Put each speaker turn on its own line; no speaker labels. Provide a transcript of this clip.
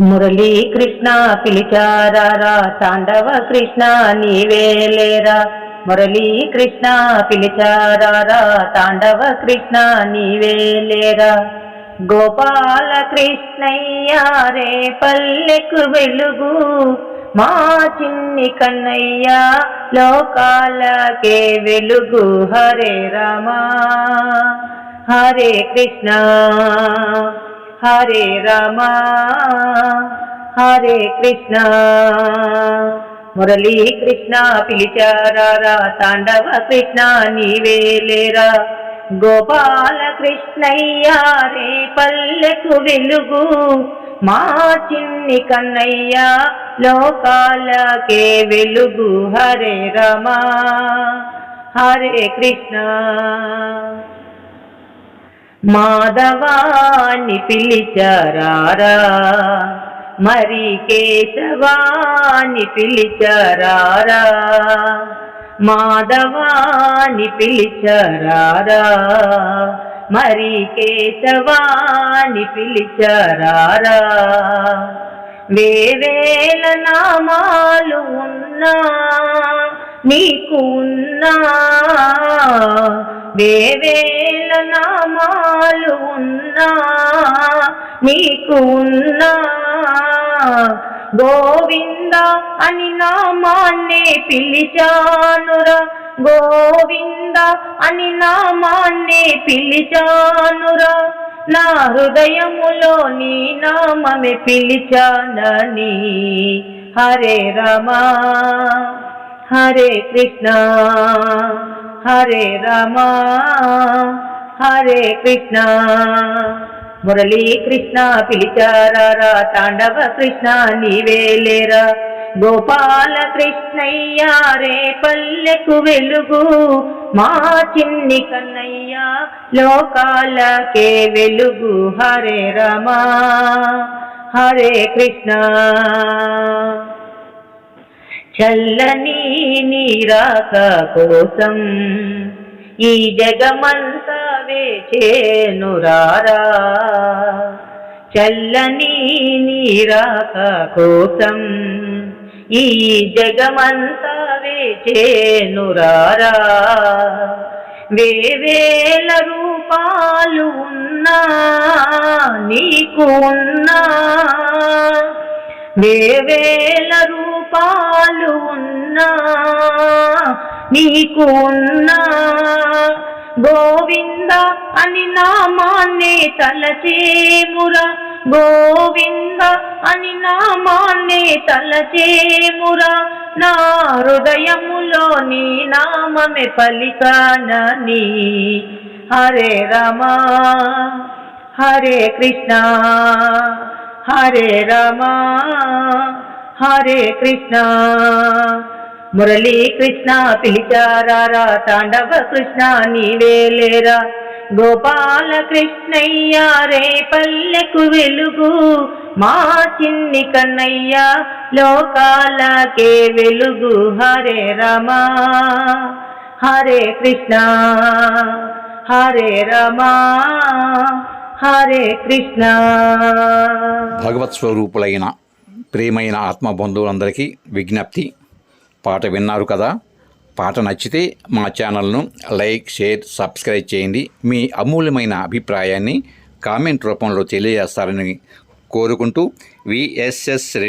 మురళీ కృష్ణ పిలిచారారా తాండవ కృష్ణ నీవేలేరా మురళీ కృష్ణ పిలిచారారా తాండవ కృష్ణ నీవేలేరా గోపాల కృష్ణయ్య రే పల్లెకు వెలుగు. మా చిన్ని కన్నయ్య లోకాలకే వెలుగు. హరే రామా హరే కృష్ణ. హరే రామ హరే కృష్ణ. మురళీ కృష్ణ పిలిచారారా తాండవ కృష్ణ నీవేలేరా గోపాల కృష్ణయ్య రే పల్లెకు వెలుగు. మా చిన్ని కన్నయ్య లోకాలకే వెలుగు. హరే రమా హరే కృష్ణ. మాధవాన్ని పిలిచారారా? మరి కేశవాన్ని పిలిచారారా? మాధవాన్ని పిలిచారారా? మరి కేశవాన్ని పిలిచారారా? వేవేల నామాలు ఉన్నా నీకు ఉన్నా వేవే నీకు ఉన్నా గోవింద అని నామాన్నే పిలిచానురా. గోవింద అని నామాన్నే పిలిచానురా. నా హృదయములో నీ నామమే పిలిచానని. హరే రమా హరే కృష్ణ హరే రమా. హరే కృష్ణ. మురళీ కృష్ణ పిలిచారారా తాండవ కృష్ణ నీవేలేరా గోపాల కృష్ణయ్య రే పల్లెకు వెలుగు. మా చిన్ని కన్నయ్య లోకాలకే వెలుగు. హరే రమా హరే కృష్ణ. చల్లని నీరాక కోసం ఈ జగమంతా వేచేనురారా చల్లని నీరాక కోసం ఈ జగమంతా వేచేనురారా? వేవేల రూపాలు ఉన్నా నీకు ఉన్నా వేవేల రూపాలు ఉన్నా నీకు ఉన్నా. గోవింద అని నామాన్నే తలచేమురా. గోవింద అని నామాన్నే తలచేమురా. నా హృదయములో నీ నామమే పలికానని. హరే రమ హరే కృష్ణ హరే రమ హరే కృష్ణ. మురళీ కృష్ణ పిలిచారారా తాండవ కృష్ణ నీవేలేరా గోపాల కృష్ణయ్య రే పల్లెకు వెలుగు మా చిన్ని కన్నయ్య లోకాలకే వెలుగు. హరే రమా హరే కృష్ణ హరే రమా హరే కృష్ణ.
భగవత్ స్వరూపులైన ప్రేమైన ఆత్మ బంధువులందరికీ విజ్ఞప్తి. పాట విన్నారు కదా? పాట నచ్చితే మా ఛానల్ను లైక్ షేర్ సబ్స్క్రైబ్ చేయండి. మీ అమూల్యమైన అభిప్రాయాన్ని కామెంట్ రూపంలో తెలియజేస్తారని కోరుకుంటూ విఎస్ఎస్